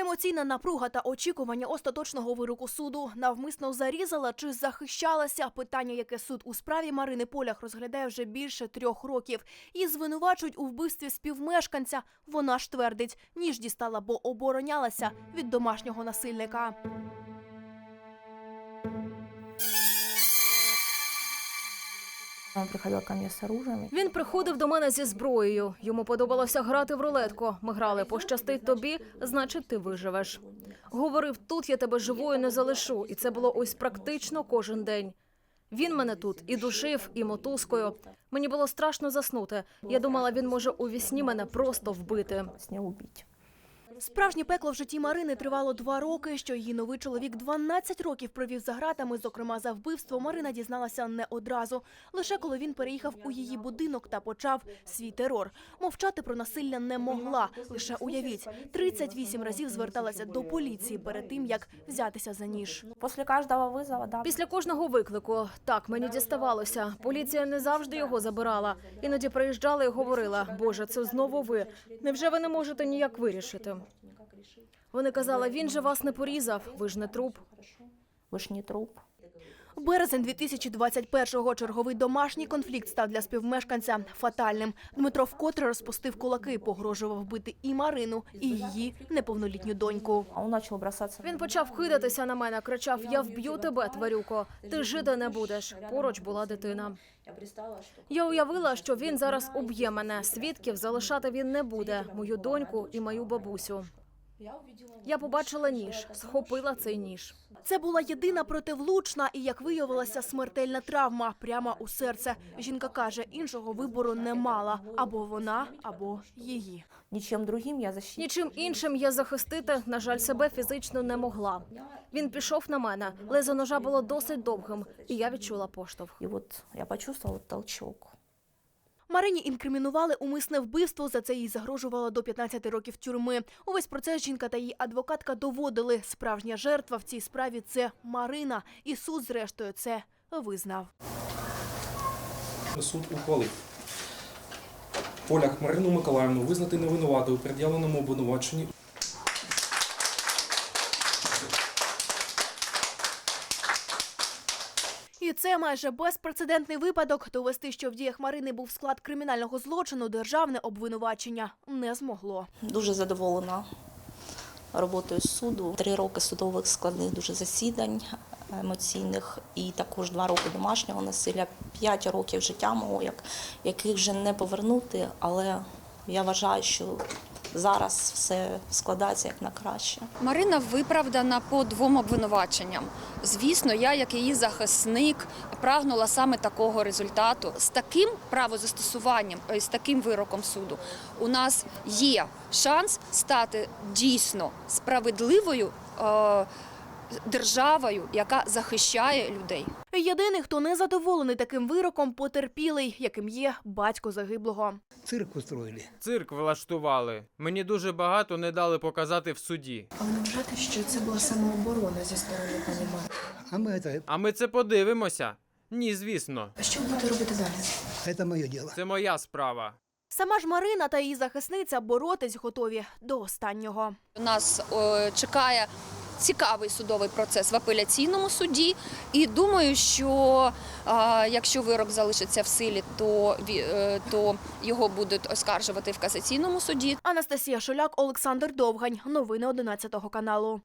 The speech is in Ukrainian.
Емоційна напруга та очікування остаточного вироку суду навмисно зарізала чи захищалася. Питання, яке суд у справі Марини Полях розглядає вже більше трьох років. Її звинувачують у вбивстві співмешканця. Вона ж твердить, ніж дістала, бо оборонялася від домашнього насильника. Он приходил ко мне с оружием. Він приходив до мене зі зброєю. Йому подобалося грати в рулетку. Ми грали пощастить тобі, значить, ти виживеш. Говорив, тут я тебе живою не залишу, і це було ось практично кожен день. Він мене тут і душив, і мотузкою. Мені було страшно заснути. Я думала, він може у вісні мене просто вбити. С ней убить. Справжнє пекло в житті Марини тривало два роки. Що її новий чоловік 12 років провів за гратами, зокрема за вбивство. Марина дізналася не одразу. Лише коли він переїхав у її будинок та почав свій терор. Мовчати про насилля не могла. Лише уявіть, 38 разів зверталася до поліції перед тим, як взятися за ніж. После каждого вызова, да, Після кожного виклику так мені діставалося. Поліція не завжди його забирала. Іноді приїжджала і говорила: Боже, це знову ви. Невже ви не можете ніяк вирішити? Вони казали, він же вас не порізав, ви ж не труп. Ви ж не труп. Березень 2021-го черговий домашній конфлікт став для співмешканця фатальним. Дмитро вкотре розпустив кулаки, погрожував вбити і Марину, і її неповнолітню доньку. А он начал бросаться. Він почав кидатися на мене, кричав: Я вб'ю тебе, тварюко. Ти жити не будеш. Поруч була дитина. Я уявила, що він зараз уб'є мене. Свідків залишати він не буде. Мою доньку і мою бабусю. Я побачила ніж, схопила цей ніж. Це була єдина противлучна і, як виявилося, смертельна травма прямо у серце. Жінка каже, іншого вибору не мала або вона, або її. Ничем другим я защитить. Нічим іншим я захистити, на жаль, себе фізично не могла. Він пішов на мене. Лезо ножа було досить довгим, і я відчула поштовх. И вот я почувствовала толчок. Марині інкримінували умисне вбивство. За це їй загрожувало до 15 років тюрми. Увесь процес жінка та її адвокатка доводили. Справжня жертва в цій справі це Марина. І суд, зрештою, це визнав. Суд ухвалив. Полях Марину Миколаївну визнати невинуватою у пред'явленому обвинуваченні І це майже безпрецедентний випадок. Довести, що в діях Марини був склад кримінального злочину, державне обвинувачення не змогло. Дуже задоволена роботою суду. Три роки судових складних дуже засідань емоційних і також два роки домашнього насилля, п'ять років життя мого, як, яких вже не повернути, але я вважаю, що зараз все складається як на краще. Марина виправдана по двом обвинуваченням. Звісно, я, як її захисник, прагнула саме такого результату. З таким правозастосуванням, е, з таким вироком суду, у нас є шанс стати дійсно справедливою е, державою, яка захищає людей. Єдиний, хто не задоволений таким вироком, потерпілий, яким є батько загиблого. цирк устроили. Цирк влаштували. Мені дуже багато не дали показати в суді. А ви не вважаєте, що це була самооборона зі сторони пані Мари? А мы это, А ми це подивимося. Ні, звісно, А що ви будете робити далі? это мое дело. це моя справа. Сама ж Марина та її захисниця боротись готові до останнього. У нас е, чекає цікавий судовий процес в апеляційному суді, і думаю, що якщо вирок залишиться в силі, то, е, то його будуть оскаржувати в касаційному суді. Анастасія Шуляк, Олександр Довгань. Новини 11 каналу.